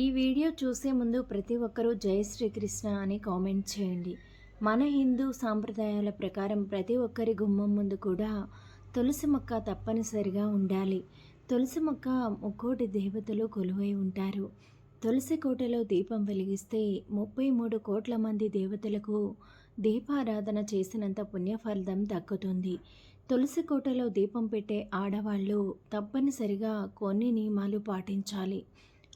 ఈ వీడియో చూసే ముందు ప్రతి ఒక్కరూ జై శ్రీకృష్ణ అని కామెంట్ చేయండి. మన హిందూ సాంప్రదాయాల ప్రకారం ప్రతి ఒక్కరి గుమ్మం ముందు కూడా తులసి మొక్క తప్పనిసరిగా ఉండాలి. తులసి మొక్క ముక్కోటి దేవతలు కొలువై ఉంటారు. తులసి కోటలో దీపం వెలిగిస్తే ముప్పై మూడు కోట్ల మంది దేవతలకు దీపారాధన చేసినంత పుణ్యఫలితం దక్కుతుంది. తులసి కోటలో దీపం పెట్టే ఆడవాళ్ళు తప్పనిసరిగా కొన్ని నియమాలు పాటించాలి.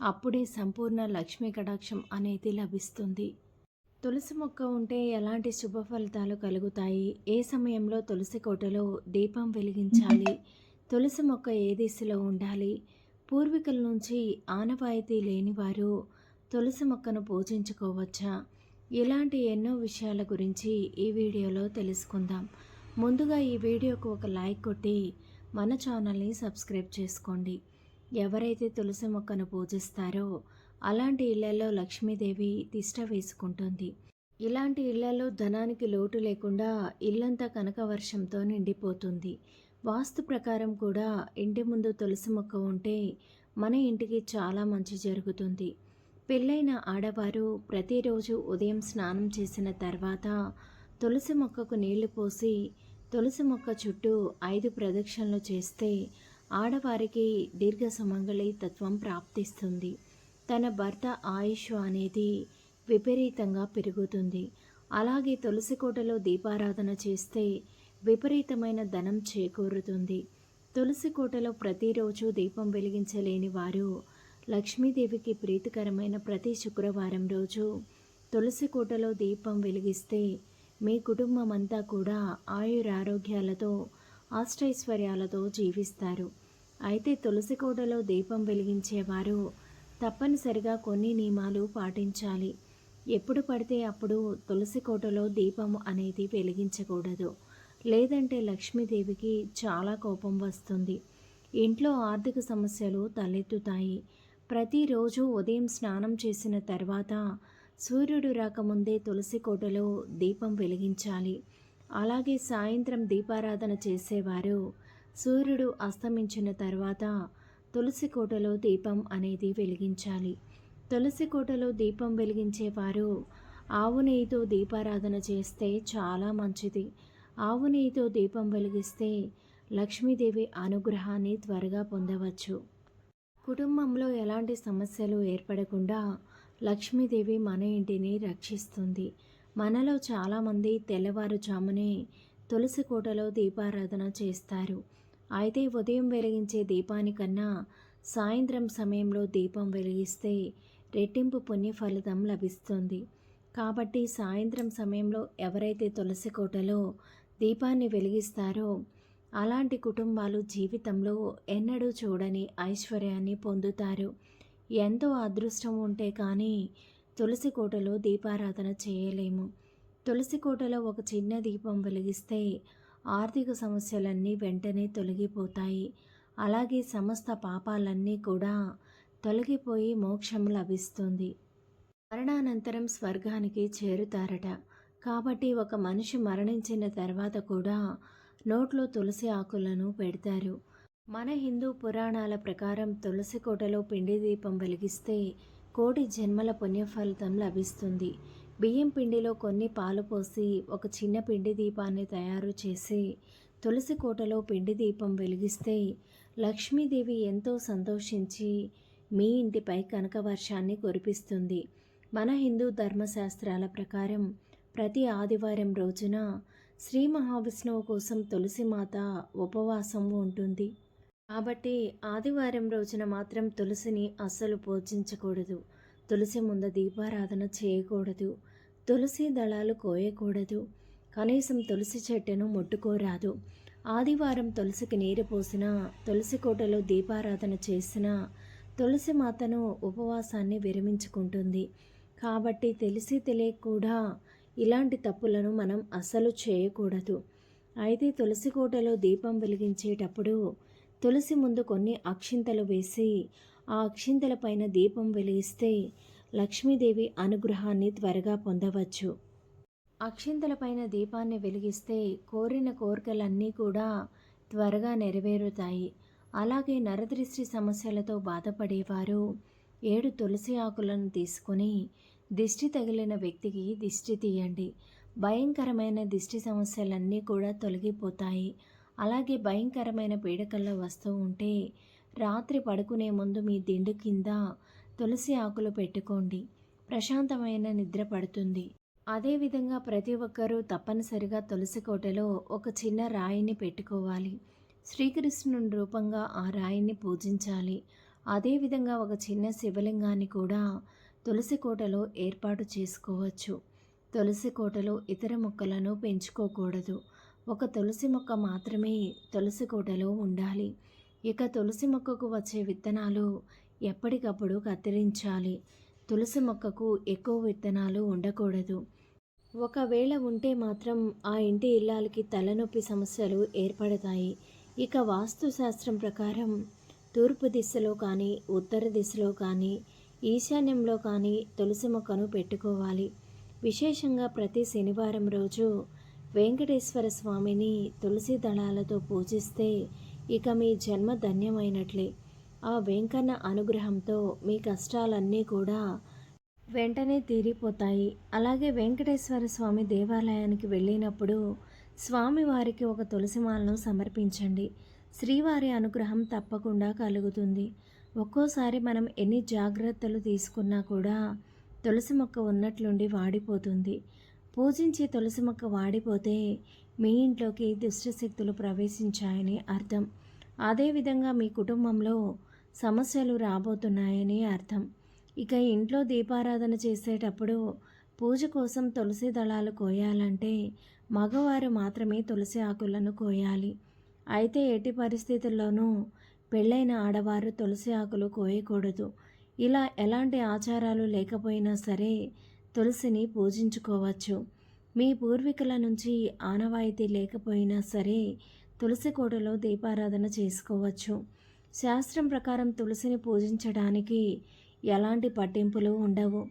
అప్పుడే సంపూర్ణ లక్ష్మీ కటాక్షం అనేది లభిస్తుంది. తులసి మొక్క ఉంటే ఎలాంటి శుభ ఫలితాలు కలుగుతాయి? ఏ సమయంలో తులసి కోటలో దీపం వెలిగించాలి? తులసి మొక్క ఏ దిశలో ఉండాలి? పూర్వీకుల నుంచి ఆనవాయితీ లేనివారు తులసి మొక్కను పూజించుకోవచ్చా? ఇలాంటి ఎన్నో విషయాల గురించి ఈ వీడియోలో తెలుసుకుందాం. ముందుగా ఈ వీడియోకు ఒక లైక్ కొట్టి మన ఛానల్ని సబ్స్క్రైబ్ చేసుకోండి. ఎవరైతే తులసి మొక్కను పూజిస్తారో అలాంటి ఇళ్ళలో లక్ష్మీదేవి తిష్ట వేసుకుంటుంది. ఇలాంటి ఇళ్ళలో ధనానికి లోటు లేకుండా ఇల్లంతా కనక వర్షంతో నిండిపోతుంది. వాస్తు ప్రకారం కూడా ఇంటి ముందు తులసి మొక్క ఉంటే మన ఇంటికి చాలా మంచి జరుగుతుంది. పెళ్ళైన ఆడవారు ప్రతిరోజు ఉదయం స్నానం చేసిన తర్వాత తులసి మొక్కకు నీళ్ళు పోసి తులసి మొక్క చుట్టూ ఐదు ప్రదక్షిణలు చేస్తే ఆడవారికి దీర్ఘ సుమంగళి తత్వం ప్రాప్తిస్తుంది. తన భర్త ఆయుష్ అనేది విపరీతంగా పెరుగుతుంది. అలాగే తులసి కోటలో దీపారాధన చేస్తే విపరీతమైన ధనం చేకూరుతుంది. తులసి కోటలో ప్రతిరోజు దీపం వెలిగించలేని వారు లక్ష్మీదేవికి ప్రీతికరమైన ప్రతి శుక్రవారం రోజు తులసి కోటలో దీపం వెలిగిస్తే మీ కుటుంబం అంతా కూడా ఆయురారోగ్యాలతో అష్టైశ్వర్యాలతో జీవిస్తారు. అయితే తులసి కోటలో దీపం వెలిగించేవారు తప్పనిసరిగా కొన్ని నియమాలు పాటించాలి. ఎప్పుడు పడితే అప్పుడు తులసి కోటలో దీపం అనేది వెలిగించకూడదు. లేదంటే లక్ష్మీదేవికి చాలా కోపం వస్తుంది. ఇంట్లో ఆర్థిక సమస్యలు తలెత్తుతాయి. ప్రతిరోజు ఉదయం స్నానం చేసిన తర్వాత సూర్యుడు రాకముందే తులసి కోటలో దీపం వెలిగించాలి. అలాగే సాయంత్రం దీపారాధన చేసేవారు. సూర్యుడు అస్తమించిన తర్వాత తులసి కోటలో దీపం అనేది వెలిగించాలి. తులసి కోటలో దీపం వెలిగించేవారు. ఆవు నెయ్యితో దీపారాధన చేస్తే చాలా మంచిది. ఆవు నెయ్యితో దీపం వెలిగిస్తే లక్ష్మీదేవి అనుగ్రహాన్ని త్వరగా పొందవచ్చు. కుటుంబంలో ఎలాంటి సమస్యలు ఏర్పడకుండా లక్ష్మీదేవి మన ఇంటిని రక్షిస్తుంది. మనలో చాలామంది తెల్లవారుజామునే తులసి కోటలో దీపారాధన చేస్తారు. అయితే ఉదయం వెలిగించే దీపానికన్నా సాయంత్రం సమయంలో దీపం వెలిగిస్తే రెట్టింపు పుణ్య ఫలితం లభిస్తుంది. కాబట్టి సాయంత్రం సమయంలో ఎవరైతే తులసి కోటలో దీపాన్ని వెలిగిస్తారో అలాంటి కుటుంబాలు జీవితంలో ఎన్నడూ చూడని ఐశ్వర్యాన్ని పొందుతారు. ఎంతో అదృష్టం ఉంటే కానీ తులసి కోటలో దీపారాధన చేయలేము. తులసి కోటలో ఒక చిన్న దీపం వెలిగిస్తే ఆర్థిక సమస్యలన్నీ వెంటనే తొలగిపోతాయి. అలాగే సమస్త పాపాలన్నీ కూడా తొలగిపోయి మోక్షం లభిస్తుంది. మరణానంతరం స్వర్గానికి చేరుతారట. కాబట్టి ఒక మనిషి మరణించిన తర్వాత కూడా నోట్లో తులసి ఆకులను పెడతారు. మన హిందూ పురాణాల ప్రకారం తులసి కోటలో పిండి దీపం వెలిగిస్తే కోటి జన్మల పుణ్యఫలితం లభిస్తుంది. బియ్యం పిండిలో కొన్ని పాలు పోసి ఒక చిన్న పిండి దీపాన్ని తయారు చేసి తులసి కోటలో పిండి దీపం వెలిగిస్తే లక్ష్మీదేవి ఎంతో సంతోషించి మీ ఇంటిపై కనక వర్షాన్ని కురిపిస్తుంది. మన హిందూ ధర్మశాస్త్రాల ప్రకారం ప్రతి ఆదివారం రోజున శ్రీ మహావిష్ణువు కోసం తులసి మాత ఉపవాసం ఉంటుంది. కాబట్టి ఆదివారం రోజున మాత్రం తులసిని అస్సలు పూజించకూడదు. తులసి ముంద దీపారాధన చేయకూడదు. తులసి దళాలు కోయకూడదు. కనీసం తులసి చెట్టును ముట్టుకోరాదు. ఆదివారం తులసికి నీరు పోసిన తులసి కోటలో దీపారాధన చేసిన తులసి మాతను ఉపవాసాన్ని విరమించుకుంటుంది. కాబట్టి తెలిసి తెలియక కూడా ఇలాంటి తప్పులను మనం అస్సలు చేయకూడదు. అయితే తులసి కోటలో దీపం వెలిగించేటప్పుడు తులసి ముందు కొన్ని అక్షింతలు వేసి ఆ అక్షింతల పైన దీపం వెలిగిస్తే లక్ష్మీదేవి అనుగ్రహాన్ని త్వరగా పొందవచ్చు. అక్షింతలపైన దీపాన్ని వెలిగిస్తే కోరిన కోరికలన్నీ కూడా త్వరగా నెరవేరుతాయి. అలాగే నరదృష్టి సమస్యలతో బాధపడేవారు ఏడు తులసి ఆకులను తీసుకొని దిష్టి తగిలిన వ్యక్తికి దిష్టి తీయండి. భయంకరమైన దిష్టి సమస్యలన్నీ కూడా తొలగిపోతాయి. అలాగే భయంకరమైన పీడకల్లో వస్తూ ఉంటే రాత్రి పడుకునే ముందు మీ దిండు కింద తులసి ఆకులు పెట్టుకోండి. ప్రశాంతమైన నిద్ర పడుతుంది. అదేవిధంగా ప్రతి ఒక్కరూ తప్పనిసరిగా తులసి కోటలో ఒక చిన్న రాయిని పెట్టుకోవాలి. శ్రీకృష్ణుని రూపంగా ఆ రాయిని పూజించాలి. అదేవిధంగా ఒక చిన్న శివలింగాన్ని కూడా తులసి కోటలో ఏర్పాటు చేసుకోవచ్చు. తులసి కోటలో ఇతర మొక్కలను పెంచుకోకూడదు. ఒక తులసి మొక్క మాత్రమే తులసి కోటలో ఉండాలి. ఇక తులసి మొక్కకు వచ్చే విత్తనాలు ఎప్పటికప్పుడు కత్తిరించాలి. తులసి మొక్కకు ఎక్కువ విత్తనాలు ఉండకూడదు. ఒకవేళ ఉంటే మాత్రం ఆ ఇంటి ఇల్లాలకి తలనొప్పి సమస్యలు ఏర్పడతాయి. ఇక వాస్తుశాస్త్రం ప్రకారం తూర్పు దిశలో కానీ ఉత్తర దిశలో కానీ ఈశాన్యంలో కానీ తులసి మొక్కను పెట్టుకోవాలి. విశేషంగా ప్రతి శనివారం రోజు వెంకటేశ్వర స్వామిని తులసి దళాలతో పూజిస్తే ఇక మీ జన్మ ధన్యమైనట్లే. ఆ వెంకన్న అనుగ్రహంతో మీ కష్టాలన్నీ కూడా వెంటనే తీరిపోతాయి. అలాగే వెంకటేశ్వర స్వామి దేవాలయానికి వెళ్ళినప్పుడు స్వామివారికి ఒక తులసిమాలను సమర్పించండి. శ్రీవారి అనుగ్రహం తప్పకుండా కలుగుతుంది. ఒక్కోసారి మనం ఎన్ని జాగ్రత్తలు తీసుకున్నా కూడా తులసి మొక్క ఉన్నట్లుండి వాడిపోతుంది. పూజించే తులసి మొక్క వాడిపోతే మీ ఇంట్లోకి దుష్టశక్తులు ప్రవేశించాయని అర్థం. అదేవిధంగా మీ కుటుంబంలో సమస్యలు రాబోతున్నాయని అర్థం. ఇక ఇంట్లో దీపారాధన చేసేటప్పుడు పూజ కోసం తులసి దళాలు కోయాలంటే మగవారు మాత్రమే తులసి ఆకులను కోయాలి. అయితే ఎట్టి పరిస్థితుల్లోనూ పెళ్ళైన ఆడవారు తులసి ఆకులు కోయకూడదు. ఇలా ఎలాంటి ఆచారాలు లేకపోయినా సరే తులసిని పూజించుకోవచ్చు. మీ పూర్వీకుల నుంచి ఆనవాయితీ లేకపోయినా సరే తులసి కోటలో దీపారాధన చేసుకోవచ్చు. శాస్త్రం ప్రకారం తులసిని పూజించడానికి ఎలాంటి పట్టింపులు ఉండవు.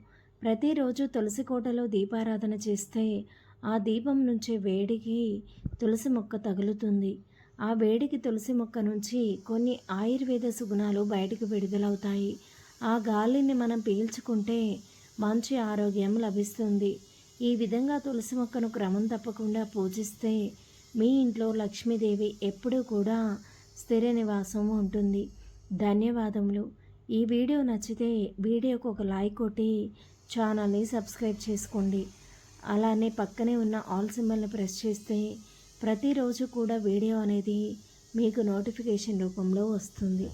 ప్రతిరోజు తులసి కోటలో దీపారాధన చేస్తే ఆ దీపం నుంచే వేడికి తులసి మొక్క తగులుతుంది. ఆ వేడికి తులసి మొక్క నుంచి కొన్ని ఆయుర్వేద సుగుణాలు బయటకు విడుదలవుతాయి. ఆ గాలిని మనం పీల్చుకుంటే మంచి ఆరోగ్యం లభిస్తుంది. ఈ విధంగా తులసి మొక్కను క్రమం తప్పకుండా పూజిస్తే మీ ఇంట్లో లక్ష్మీదేవి ఎప్పుడూ కూడా స్థిర నివాసం ఉంటుంది. ధన్యవాదములు. ఈ వీడియో నచ్చితే వీడియోకు ఒక లైక్ కొట్టి ఛానల్ని సబ్స్క్రైబ్ చేసుకోండి. అలానే పక్కనే ఉన్న ఆల్ సింబల్ని ప్రెస్ చేస్తే ప్రతిరోజు కూడా వీడియో అనేది మీకు నోటిఫికేషన్ రూపంలో వస్తుంది.